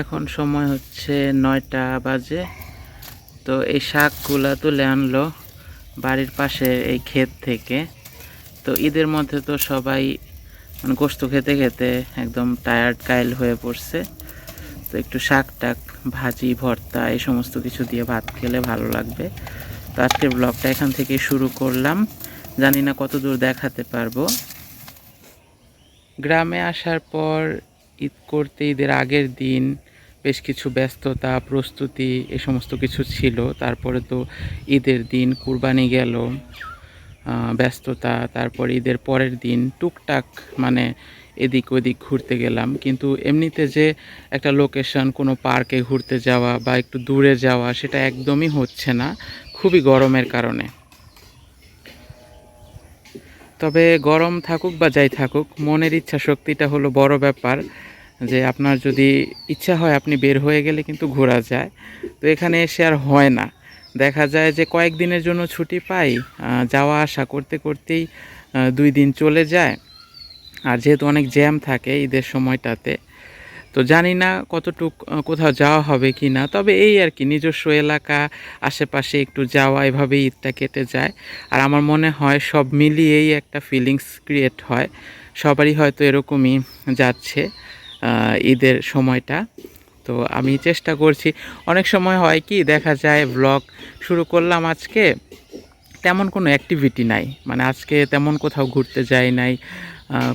এখন সময় হচ্ছে নয়টা বাজে। তো এই শাকগুলা তুলে আনলো বাড়ির পাশে এই ক্ষেত থেকে। তো ঈদের মধ্যে তো সবাই মানে গোস্ত খেতে খেতে একদম টায়ার্ড কাইল হয়ে পড়ছে। তো একটু শাক টাক, ভাজি, ভর্তা এই সমস্ত কিছু দিয়ে ভাত খেলে ভালো লাগবে। তো আজকের ব্লগটা এখান থেকে শুরু করলাম। জানি না কত দূর দেখাতে পারব। গ্রামে আসার পর ঈদ করতে, ঈদের আগের দিন বেশ কিছু ব্যস্ততা, প্রস্তুতি এ সমস্ত কিছু ছিল। তারপরে তো ঈদের দিন কুরবানি গেল ব্যস্ততা, তারপর ঈদের পরের দিন টুকটাক মানে এদিক ওদিক ঘুরতে গেলাম। কিন্তু এমনিতে যে একটা লোকেশন কোনো পার্কে ঘুরতে যাওয়া বা একটু দূরে যাওয়া, সেটা একদমই হচ্ছে না, খুবই গরমের কারণে। তবে গরম থাকুক বা যাই থাকুক, মনের ইচ্ছা শক্তিটা হলো বড় ব্যাপার যে আপনার যদি ইচ্ছা হয় আপনি বের হয়ে গেলে কিন্তু ঘোরা যায়। তো এখানে এসে আর হয় না। দেখা যায় যে কয়েকদিনের জন্য ছুটি পাই যাওয়া আসা করতে করতেই দুই দিন চলে যায়। আর যেহেতু অনেক জ্যাম থাকে ঈদের সময়টাতে তো জানি না কতটুক কোথাও যাওয়া হবে কি না তবে এই আর কি, নিজস্ব এলাকা, আশেপাশে একটু যাওয়া, এভাবেই ঈদটা কেটে যায়। আর আমার মনে হয় সব মিলিয়েই একটা ফিলিংস ক্রিয়েট হয়। সবারই হয়তো এরকমই যাচ্ছে ঈদের সময়টা। তো আমি চেষ্টা করছি, অনেক সময় হয় কি, দেখা যায় ব্লগ শুরু করলাম আজকে, তেমন কোনো অ্যাক্টিভিটি নাই। মানে আজকে তেমন কোথাও ঘুরতে যাই নাই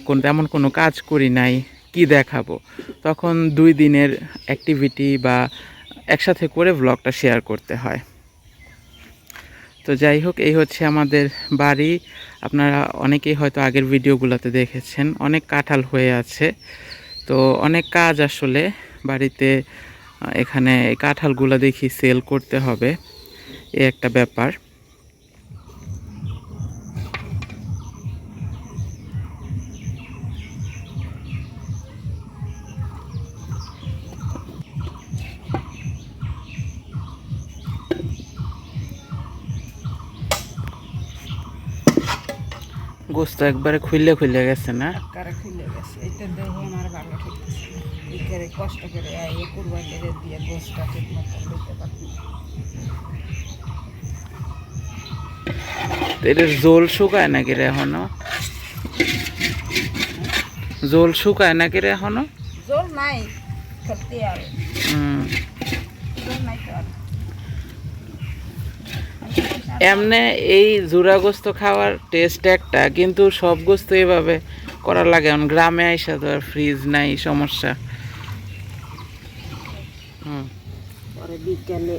কোন, তেমন কোনো কাজ করি নাই। কি দেখাবো? তখন দুই দিনের অ্যাক্টিভিটি বা একসাথে করে ব্লগটা শেয়ার করতে হয়। তো যাই হোক, এই হচ্ছে আমাদের বাড়ি। আপনারা অনেকেই হয়তো আগের ভিডিওগুলোতে দেখেছেন, অনেক কাঁঠাল হয়ে আছে। তো অনেক কাজ আসলে বাড়িতে এখানে কাঁঠালগুলো দেখি সেল করতে হবে। এ একটা ব্যাপার। গোস্ত একবারে খুললে খুলে গেছে না? কারে খুলে গেছে। এটা দেখো আমার ভালো ঠেকতেছে করে কষ্ট করে এই কুরবানি দিয়ে গোসটা ঠিক মতো দিতে পারছি না। এটার জোল শুকায় নাকি রে এখনও? জোল শুকায় নাকি রে এখনও? জল নাই সত্যি আর। হুম। এমনে এই জুরা গোস্ত খাওয়ার টেস্ট একটা, কিন্তু সব গোস্ত এভাবে করা লাগে। এখন গ্রামে আইসা তো আর ফ্রিজ নাই, সমস্যা। হুম। বিকেলে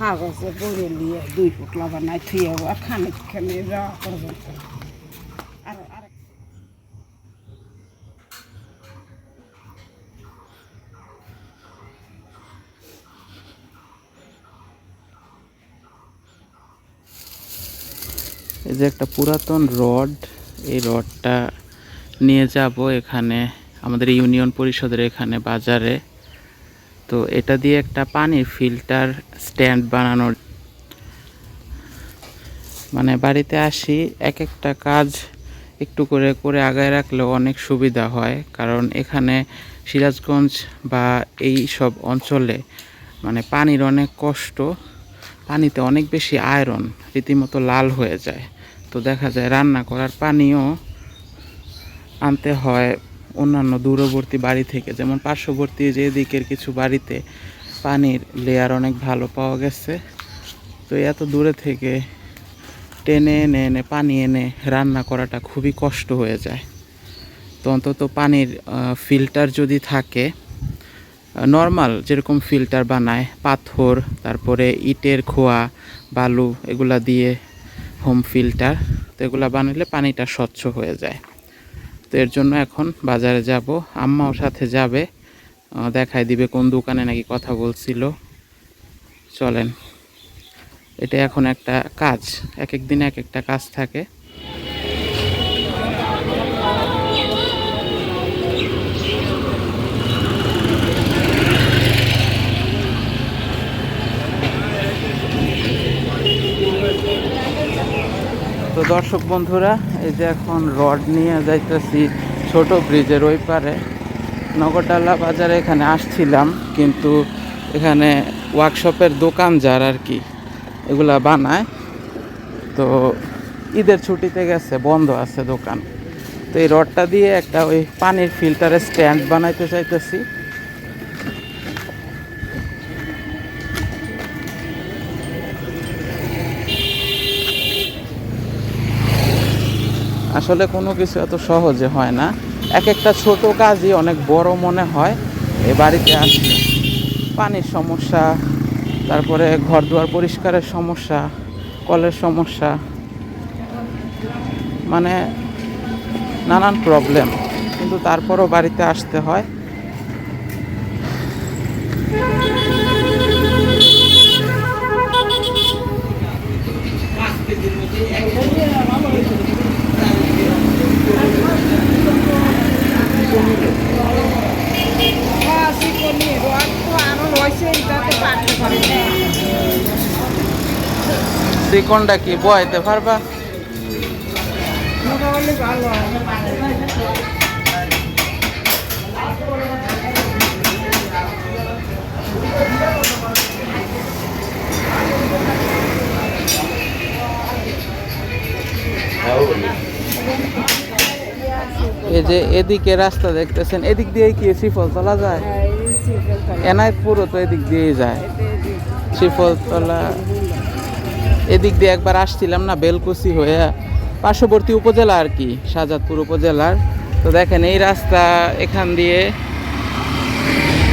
কাগজে বড়ে নিয়ে দুই পুটলা বানাই থুয়ে আর খানে খেলে রা করব আর আর এই যে একটা পুরাতন রড, এই রডটা নিয়ে যাব এখানে, আমাদের ইউনিয়ন পরিষদের এখানে বাজারে। তো এটা দিয়ে একটা পানির ফিল্টার স্ট্যান্ড বানানোর। মানে বাড়িতে আসি এক একটা কাজ একটু করে করে আগায় রাখলেও অনেক সুবিধা হয়। কারণ এখানে সিরাজগঞ্জ বা এই সব অঞ্চলে মানে পানির অনেক কষ্ট, পানিতে অনেক বেশি আয়রন রীতিমতো লাল হয়ে যায়। তো দেখা যায় রান্না করার পানিও আনতে হয় অন্যান্য দূরবর্তী বাড়ি থেকে। যেমন পার্শ্ববর্তী যে দিকের কিছু বাড়িতে পানির লেয়ার অনেক ভালো পাওয়া গেছে। তো এত দূরে থেকে টেনে এনে এনে পানি এনে রান্না করাটা খুবই কষ্ট হয়ে যায়। তো অন্তত পানির ফিল্টার যদি থাকে নর্মাল যেরকম ফিল্টার বানায়, পাথর, তারপরে ইটের খোয়া, বালু, এগুলা দিয়ে হোম ফিল্টার তো এগুলো বানালে পানিটা স্বচ্ছ হয়ে যায়। তো এর জন্য এখন বাজারে যাব। আম্মাও সাথে যাবে। দেখায় দিবে কোন দোকানে নাকি কথা বলছিল। চলেন। এটা এখন একটা কাজ। এক এক দিনে এক একটা কাজ থাকে। তো দর্শক বন্ধুরা, এই যে এখন রড নিয়ে যাইতেছি ছোট ব্রিজের ওই পারে। নগরডাল্লা বাজারে এখানে আসছিলাম, কিন্তু এখানে ওয়ার্কশপের দোকান যার আর কি, এগুলা বানায়। তো ঈদের ছুটিতে গেছে, বন্ধ আছে দোকান। তো এই রডটা দিয়ে একটা ওই পানির ফিল্টারের স্ট্যান্ড বানাইতে চাইতেছি। আসলে কোনো কিছু এত সহজে হয় না। এক একটা ছোট কাজই অনেক বড় মনে হয়। এ বাড়িতে আসলে পানির সমস্যা, তারপরে ঘর দুয়ার পরিষ্কারের সমস্যা, কলের সমস্যা মানে নানান প্রবলেম কিন্তু তারপরও বাড়িতে আসতে হয়। শ্রীকোণটা কি? বয়তে পারবা? এই যে এদিকে রাস্তা দেখতেছেন এদিক দিয়ে কি শ্রীফল চলা যায়? এনায়তপুরও তো এদিক দিয়েই যায়। শ্রীফলতলা এদিক দিয়ে একবার আসছিলাম না, বেলকুচি হয়ে পার্শ্ববর্তী উপজেলা আর কি, শাহজাদপুর উপজেলার। তো দেখেন এই রাস্তা এখান দিয়ে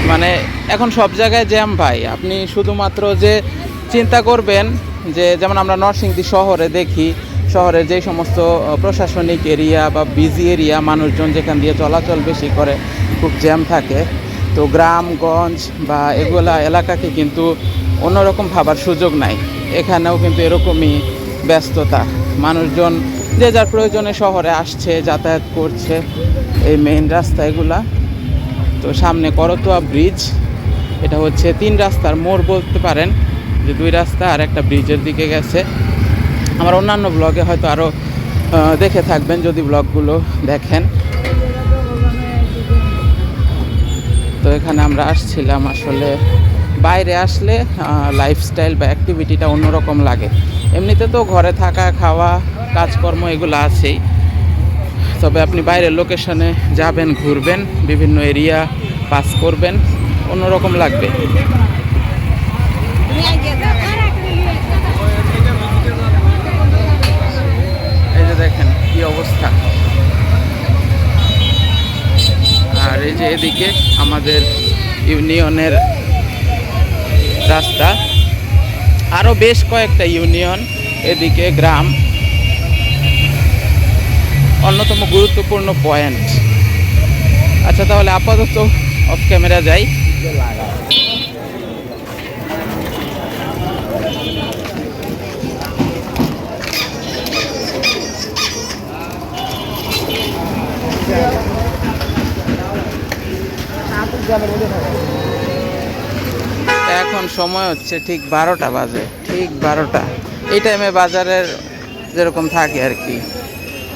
মানে এখন সব জায়গায় জ্যাম ভাই। আপনি শুধুমাত্র যে চিন্তা করবেন যে, যেমন আমরা নরসিংদী শহরে দেখি শহরের যে সমস্ত প্রশাসনিক এরিয়া বা বিজি এরিয়া, মানুষজন যেখান দিয়ে চলাচল বেশি করে, খুব জ্যাম থাকে। তো গ্রামগঞ্জ বা এগুলা এলাকাকে কিন্তু অন্যরকম ভাবার সুযোগ নাই। এখানেও কিন্তু এরকমই ব্যস্ততা। মানুষজন যে যার প্রয়োজনে শহরে আসছে, যাতায়াত করছে, এই মেইন রাস্তা এগুলা। তো সামনে করতোয়া ব্রিজ এটা হচ্ছে তিন রাস্তার মোড় বলতে পারেন, যে দুই রাস্তা আর একটা ব্রিজের দিকে গেছে। আমার অন্যান্য ব্লগে হয়তো আরও দেখে থাকবেন যদি ব্লগগুলো দেখেন। তো এখানে আমরা আসছিলাম আসলে বাইরে আসলে লাইফস্টাইল বা অ্যাক্টিভিটিটা অন্যরকম লাগে। এমনিতে তো ঘরে থাকা, খাওয়া, কাজকর্ম এগুলো আছেই। তবে আপনি বাইরের লোকেশনে যাবেন, ঘুরবেন, বিভিন্ন এরিয়া পাস করবেন, অন্যরকম লাগবে। এই যে দেখেন কি অবস্থা। আর এই যে এদিকে আমাদের ইউনিয়নের রাস্তা। আরও বেশ কয়েকটা ইউনিয়ন এদিকে গ্রাম। অন্যতম গুরুত্বপূর্ণ পয়েন্ট। আচ্ছা তাহলে আপাতত অফ ক্যামেরা যাই। এখন সময় হচ্ছে ঠিক বারোটা বাজে, ঠিক বারোটা। এই টাইমে বাজারের যেরকম থাকে আর কি,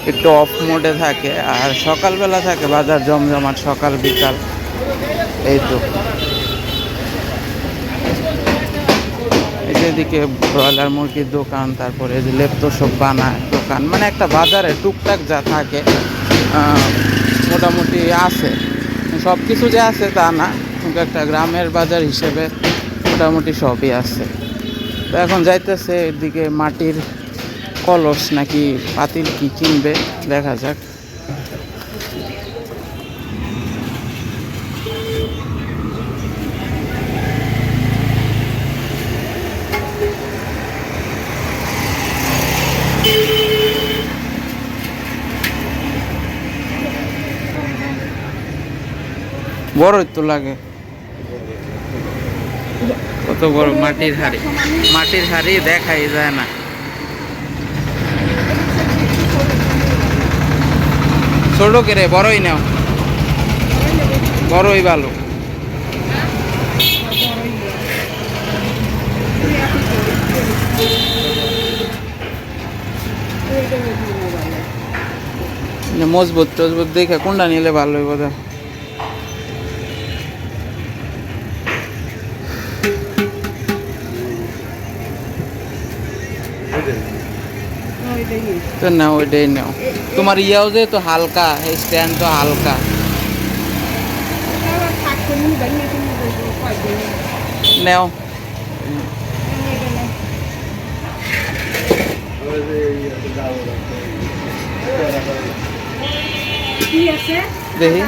একটু অফ মোডে থাকে, আর সকালবেলা থাকে বাজার জমজমাট সকাল বিকাল, এই তো। এদিকে ব্রয়লার মুরগির দোকান, তারপরে যে লেপ্তো সব বানায় দোকান মানে একটা বাজারে টুকটাক যা থাকে মোটামুটি আছে। সব কিছু যে আছে তা না কিন্তু একটা গ্রামের বাজার হিসেবে মোটামুটি সবই আছে। তো এখন যাইতেছে এদিকে মাটির কলস নাকি পাতিল কি কিনবে, দেখা যাক। বড়ই তো লাগে। কত বড় মাটির হাড়ি। মাটির হাড়ি দেখাই যায় না। ছোট কেরে, বড়ই নাও। বড়ই ভালো। মজবুত টজবুত দেখে কোনটা নিলে ভালো হইব তো না ওইটাই নাও তোমার ইয়াও যে তো হালকা এই স্ট্যান্ড তো হালকা ওটা আবার থাকতো নি, বানিয়ে তুমি বলব, কয়দিন। নেও এটা নাও। কি আছে দেখি।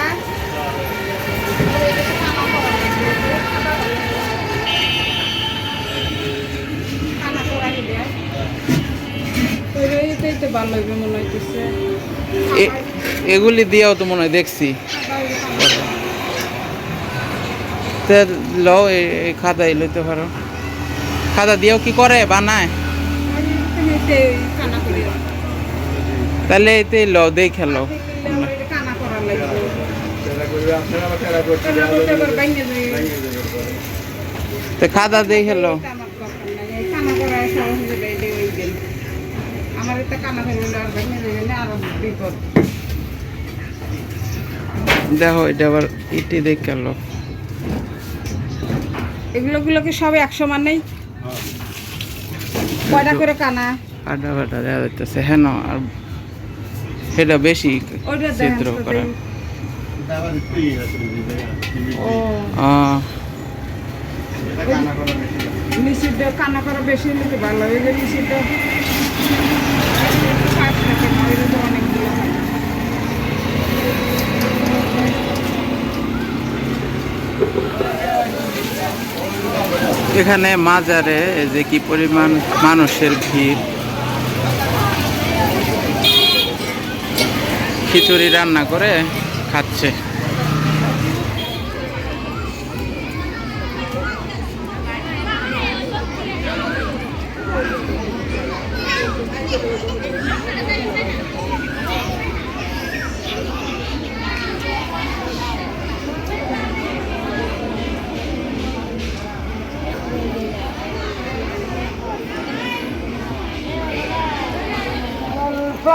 ভালো মনে হইতেছে। এগুলি দিয়েও তো মনে হয় দেখছি। লও এই- খাতাই লইতে পারো। খাতা দিয়েও কি করে বানায়? তাহলে এতে লও দেখে লও। দেখলে ওই খানা আমার এটা কানা আর বাইঙ্গে যাবে না, আরও বিপদ। দেখো এটা আবার ইটি দেখে লও এগুলো গুলো কি সব একশো মানেই কয়টা করে কানা? আডা ফাটা দেওয়া যাইতেছে হ্যাঁ আর সেটা বেশি ছিদ্র করা। নিষিদ্ধ কানা করা বেশি নিতে ভালো এই যে নিষিদ্ধ। এখানে মাজারে যে কি পরিমাণ মানুষের ভিড়। খিচুড়ি রান্না করে খাচ্ছে।